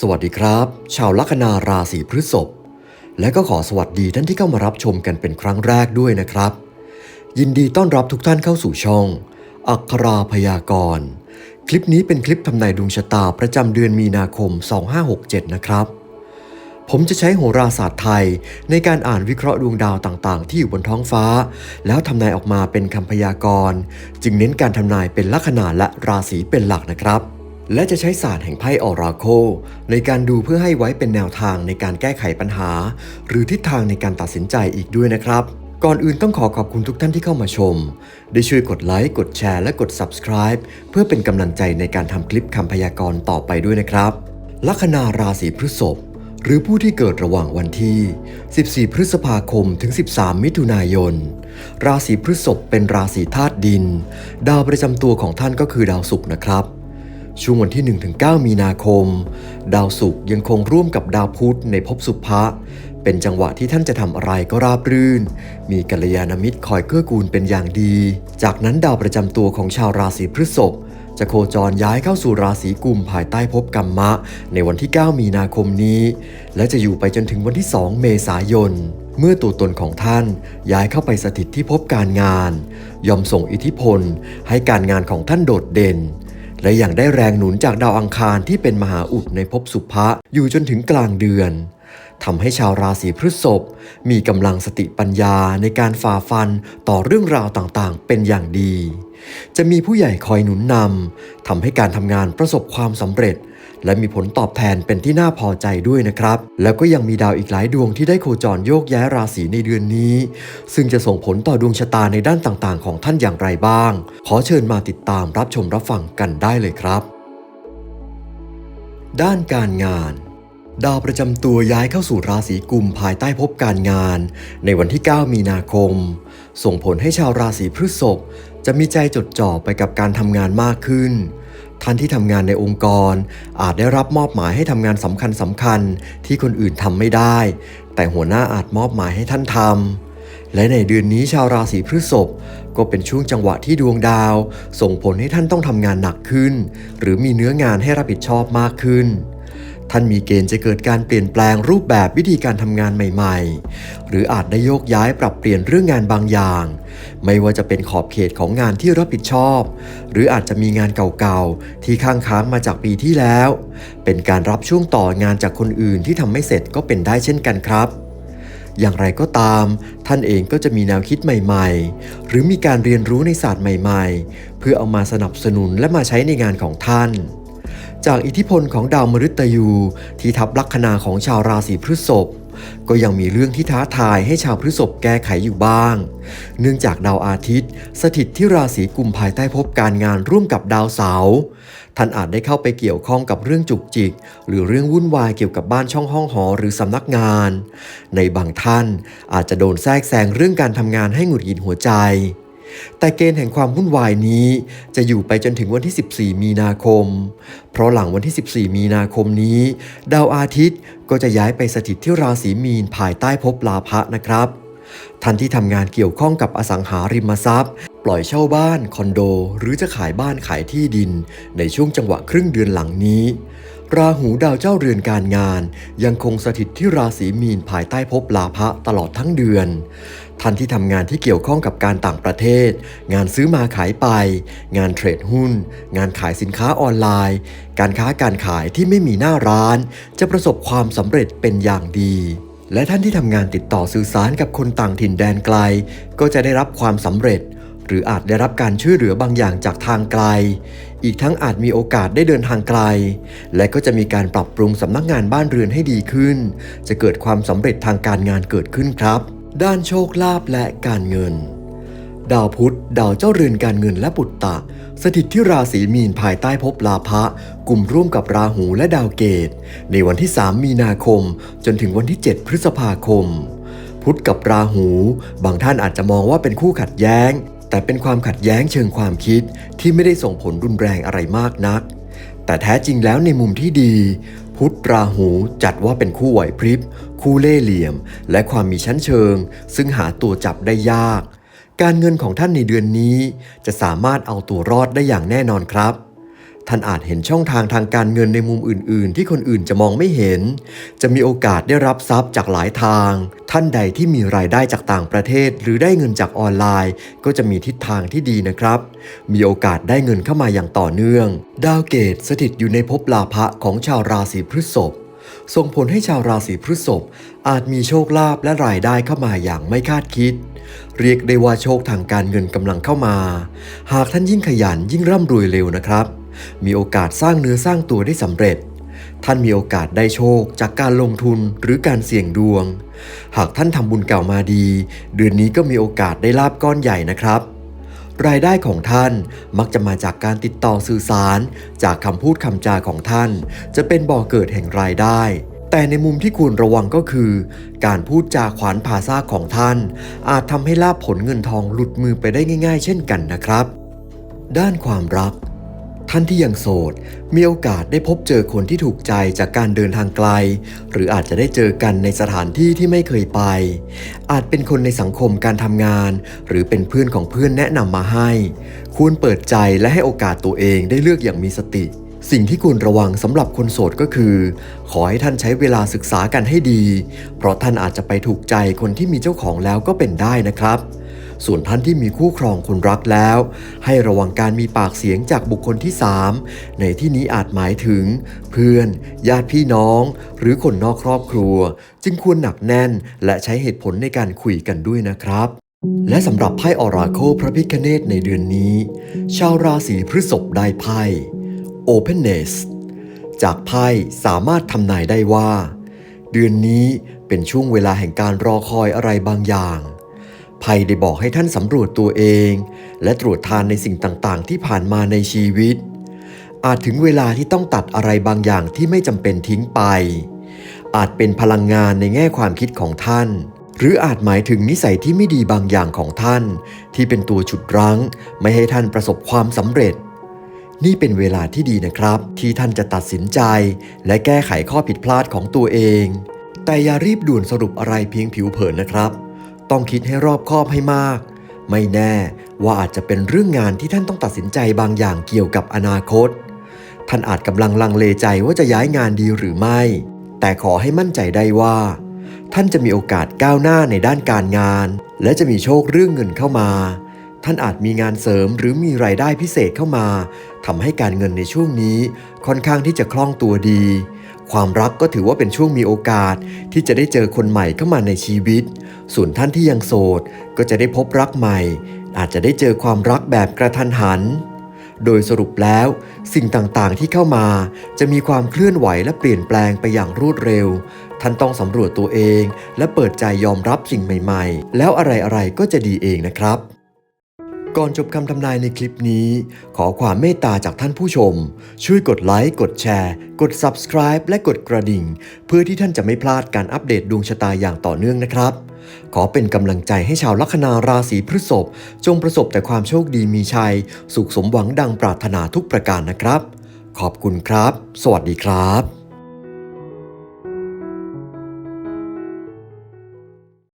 สวัสดีครับ ชาวลัคนาราศีพฤษภและก็ขอสวัสดีท่านที่เข้ามารับชมกันเป็นครั้งแรกด้วยนะครับ ยินดีต้อนรับทุกท่านเข้าสู่ช่อง อัคราพยากรณ์คลิปนี้เป็นคลิปทำนายดวงชะตาประจำเดือนมีนาคม 2567 นะครับ ผมจะใช้โหราศาสตร์ไทยในการอ่านวิเคราะห์ดวงดาวต่างๆ ที่อยู่บนท้องฟ้า แล้วทำนายออกมาเป็นคำพยากรณ์ จึงเน้นการทำนายเป็นลัคนาและราศีเป็นหลักนะครับ และจะใช้ศาสตร์แห่งไพ่ออราโคในการดูเพื่อให้ไว้เป็นแนวทางในการแก้ไขปัญหา หรือทิศทางในการตัดสินใจอีกด้วยนะครับ ก่อนอื่นต้องขอขอบคุณทุกท่านที่เข้ามาชม ได้ช่วยกดไลค์ กดแชร์ และกด subscribe เพื่อเป็นกำลังใจในการทำคลิปคำพยากรณ์ต่อไปด้วยนะครับ ลัคนาราศีพฤษภหรือผู้ที่เกิดระหว่างวันที่ 14 พฤษภาคม ถึง 13 มิถุนายน ราศีพฤษภเป็นราศีธาตุดิน ดาวประจำตัวของท่านก็คือดาวศุกร์นะครับ ช่วงวันที่ 1-9 มีนาคม ดาวศุกร์ยังคงร่วมกับดาวพุธในภพสุภะเป็นจังหวะที่ท่านจะทำอะไรก็ราบรื่น มีกัลยาณมิตรคอยเกื้อกูลเป็นอย่างดี จากนั้นดาวประจำตัวของชาวราศีพฤษภจะโคจรย้ายเข้าสู่ราศีกุมภายใต้ภพกรรมะ ในวันที่ 9 มีนาคมนี้ และจะอยู่ไปจนถึงวันที่ 2 เมษายน เมื่อตัวตนของท่านย้ายเข้าไปสถิตที่ภพการงานยอมส่งอิทธิพลให้การงานของท่านโดดเด่น และยังได้แรงหนุนจากดาวอังคารที่เป็นมหาอุดในภพสุภะอยู่จนถึงกลางเดือนทำให้ชาวราศีพฤษภมีกำลังสติปัญญาในการฝ่าฟันต่อเรื่องราวต่างๆ เป็นอย่างดี จะมีผู้ใหญ่คอยหนุนนำทำให้การทำงานประสบความสำเร็จ และมีผลตอบแทนเป็นที่น่าพอใจด้วยนะครับ แล้วก็ยังมีดาวอีกหลายดวงที่ได้โคจรโยกย้ายราศีในเดือนนี้ ซึ่งจะส่งผลต่อดวงชะตาในด้านต่างๆ ของท่านอย่างไรบ้าง ขอเชิญมาติดตามรับชมรับฟังกันได้เลยครับ ด้านการงานดาวประจำตัวย้ายเข้าสู่ราศีกุมภายใต้ภพการงาน ในวันที่ 9 มีนาคม ส่งผลให้ชาวราศีพฤษภจะมีใจจดจ่อไปกับการทำงานมากขึ้น ท่านที่ทำงานในองค์กร อาจได้รับมอบหมายให้ทำงานสำคัญสำคัญๆที่คนอื่นทำไม่ได้ แต่หัวหน้าอาจมอบหมายให้ท่านทำและในเดือนนี้ชาวราศีพฤษภก็เป็นช่วงจังหวะที่ดวงดาว ส่งผลให้ท่านต้องทำงานหนักขึ้น หรือมีเนื้องานให้รับผิดชอบมากขึ้น ท่านมีเกณฑ์จะเกิดการเปลี่ยนแปลงรูปแบบวิธีการทำงานใหม่ๆ หรืออาจได้โยกย้ายปรับเปลี่ยนเรื่องงานบางอย่าง ไม่ว่าจะเป็นขอบเขตของงานที่รับผิดชอบ หรืออาจจะมีงานเก่าๆ ที่ค้างค้างมาจากปีที่แล้ว เป็นการรับช่วงต่องานจากคนอื่นที่ทำไม่เสร็จก็เป็นได้เช่นกันครับอย่างไรก็ตาม ท่านเองก็จะมีแนวคิดใหม่ๆ หรือมีการเรียนรู้ในศาสตร์ใหม่ๆ เพื่อเอามาสนับสนุนและมาใช้ในงานของท่าน จากอิทธิพลของดาวมฤตยู ที่ทับลัคนาของชาวราศีพฤษภก็ยังมีเรื่องที่ท้าทายให้ชาวพฤษภแก้ไขอยู่บ้าง เนื่องจากดาวอาทิตย์ สถิตที่ราศีกุมภายใต้ภพการงานร่วมกับดาวเสาร์ท่านอาจได้เข้าไปเกี่ยวข้องกับเรื่องจุกจิก หรือเรื่องวุ่นวายเกี่ยวกับบ้านช่องห้องหอหรือสำนักงาน ในบางท่านอาจจะโดนแทรกแซงเรื่องการทำงานให้หงุดหงิดหัวใจ แต่เกณฑ์แห่งความวุ่นวายนี้จะอยู่ไปจนถึงวันที่ 14 มีนาคม เพราะหลังวันที่ 14 มีนาคมนี้ ดาวอาทิตย์ก็จะย้ายไปสถิตที่ราศีมีนภายใต้ภพลาภะนะครับท่านที่ทำงานเกี่ยวข้องกับอสังหาริมทรัพย์ ปล่อยเช่าบ้าน คอนโด หรือจะขายบ้านขายที่ดิน ในช่วงจังหวะครึ่งเดือนหลังนี้ ราหูดาวเจ้าเรือนการงาน ยังคงสถิตที่ราศีมีนภายใต้ภพลาภะตลอดทั้งเดือน ท่านที่ทำงานที่เกี่ยวข้องกับการต่างประเทศ งานซื้อมาขายไป งานเทรดหุ้น งานขายสินค้าออนไลน์ การค้าการขายที่ไม่มีหน้าร้าน จะประสบความสำเร็จเป็นอย่างดี และท่านที่ทำงานติดต่อสื่อสารกับคนต่างถิ่นแดนไกล ก็จะได้รับความสำเร็จ หรืออาจได้รับการช่วยเหลือบางอย่างจากทางไกล อีกทั้งอาจมีโอกาสได้เดินทางไกล และก็จะมีการปรับปรุงสำนักงานบ้านเรือนให้ดีขึ้น จะเกิดความสำเร็จทางการงานเกิดขึ้นครับ ด้านโชคลาภและการเงิน ดาวพุธดาวเจ้าเรือนการเงินและปุตตะ สถิตที่ราศีมีนภายใต้ภพลาภะกลุ่มร่วมกับราหูและดาวเกต ในวันที่ 3 มีนาคม จนถึงวันที่ 7 พฤษภาคม พุธกับราหู บางท่านอาจจะมองว่าเป็นคู่ขัดแย้ง แต่เป็นความขัดแย้งเชิงความคิดที่ไม่ได้ส่งผลรุนแรงอะไรมากนัก แต่แท้จริงแล้วในมุมที่ดี พุทธราหูจัดว่าเป็นคู่ไหวพริบ คู่เล่ห์เหลี่ยม และความมีชั้นเชิง ซึ่งหาตัวจับได้ยาก การเงินของท่านในเดือนนี้ จะสามารถเอาตัวรอดได้อย่างแน่นอนครับ ท่านอาจเห็นช่องทางทางการเงินในมุมอื่น ๆ ที่คนอื่นจะมองไม่เห็น จะมีโอกาสได้รับทรัพย์จากหลายทาง ท่านใดที่มีรายได้จากต่างประเทศ หรือได้เงินจากออนไลน์ ก็จะมีทิศทางที่ดีนะครับ มีโอกาสได้เงินเข้ามาอย่างต่อเนื่อง ดาวเกตสถิตอยู่ในภพลาภะของชาวราศีพฤษภส่งผลให้ชาวราศีพฤษภอาจมีโชคลาภและรายได้เข้ามาอย่างไม่คาดคิด เรียกได้ว่าโชคทางการเงินกำลังเข้ามา หากท่านยิ่งขยันยิ่งร่ำรวยเร็วนะครับ มีโอกาสสร้างเนื้อสร้างตัวได้สำเร็จ ท่านมีโอกาสได้โชคจากการลงทุนหรือการเสี่ยงดวง หากท่านทำบุญเก่ามาดี เดือนนี้ก็มีโอกาสได้ลาบก้อนใหญ่นะครับ รายได้ของท่านมักจะมาจากการติดต่อสื่อสาร จากคำพูดคำจาของท่าน จะเป็นบ่อเกิดแห่งรายได้แต่ในมุมที่ควรระวังก็คือ การพูดจาขวานผ่าซากของท่าน อาจทำให้ลาบผลเงินทองหลุดมือไปได้ง่าย ๆ เช่นกันนะครับ ด้านความรัก ท่านที่ยังโสด มีโอกาสได้พบเจอคนที่ถูกใจจากการเดินทางไกล หรืออาจจะได้เจอกันในสถานที่ที่ไม่เคยไป อาจเป็นคนในสังคมการทำงาน หรือเป็นเพื่อนของเพื่อนแนะนำมาให้ ควรเปิดใจและให้โอกาสตัวเองได้เลือกอย่างมีสติสิ่งที่ควรระวังสำหรับคนโสดก็คือ ขอให้ท่านใช้เวลาศึกษากันให้ดี เพราะท่านอาจจะไปถูกใจคนที่มีเจ้าของแล้วก็เป็นได้นะครับ ส่วนท่านที่มีคู่ครองคนรักแล้ว ให้ระวังการมีปากเสียงจากบุคคลที่ 3 ในที่นี้อาจหมายถึง เพื่อน ญาติพี่น้อง หรือคนนอกครอบครัว จึงควรหนักแน่นและใช้เหตุผลในการคุยกันด้วยนะครับและสำหรับไพ่ออราโคพระพิคเนตในเดือนนี้ ชาวราศีพฤษภได้ไพ่ Openness จากไพ่สามารถทำนายได้ว่า เดือนนี้เป็นช่วงเวลาแห่งการรอคอยอะไรบางอย่าง ไพ่ได้บอกให้ท่านสำรวจตัวเอง และตรวจทานในสิ่งต่างๆ ที่ผ่านมาในชีวิต อาจถึงเวลาที่ต้องตัดอะไรบางอย่างที่ไม่จำเป็นทิ้งไป อาจเป็นพลังงานในแง่ความคิดของท่าน หรืออาจหมายถึงนิสัยที่ไม่ดีบางอย่างของท่าน ที่เป็นตัวฉุดรั้ง ไม่ให้ท่านประสบความสำเร็จ นี่เป็นเวลาที่ดีนะครับ ที่ท่านจะตัดสินใจ และแก้ไขข้อผิดพลาดของตัวเอง แต่อย่ารีบด่วนสรุปอะไรเพียงผิวเผินนะครับ ต้องคิดให้รอบคอบให้มาก ไม่แน่ว่าอาจจะเป็นเรื่องงานที่ท่านต้องตัดสินใจบางอย่างเกี่ยวกับอนาคต ท่านอาจกำลังลังเลใจว่าจะย้ายงานดีหรือไม่ แต่ขอให้มั่นใจได้ว่า ท่านจะมีโอกาสก้าวหน้าในด้านการงาน และจะมีโชคเรื่องเงินเข้ามา ท่านอาจมีงานเสริมหรือมีรายได้พิเศษเข้ามาทำให้การเงินในช่วงนี้ค่อนข้างที่จะคล่องตัวดี ความรักก็ถือว่าเป็นช่วงมีโอกาสที่จะได้เจอคนใหม่เข้ามาในชีวิต ส่วนท่านที่ยังโสดก็จะได้พบรักใหม่ อาจจะได้เจอความรักแบบกระทันหัน โดยสรุปแล้วสิ่งต่างๆที่เข้ามาจะมีความเคลื่อนไหวและเปลี่ยนแปลงไปอย่างรวดเร็ว ท่านต้องสำรวจตัวเอง และเปิดใจยอมรับสิ่งใหม่ ๆ แล้วอะไรๆก็จะดีเองนะครับ ก่อนจบคำทำนายในคลิปนี้ ขอความเมตตาจากท่านผู้ชม ช่วยกดไลค์ กดแชร์ กด Subscribe และกดกระดิ่ง เพื่อที่ท่านจะไม่พลาดการอัปเดตดวงชะตาอย่างต่อเนื่องนะครับ ขอเป็นกำลังใจให้ชาวลัคนาราศีพฤษภจงประสบแต่ความโชคดีมีชัย สุขสมหวังดังปรารถนาทุกประการนะครับ ขอบคุณครับ สวัสดีครับ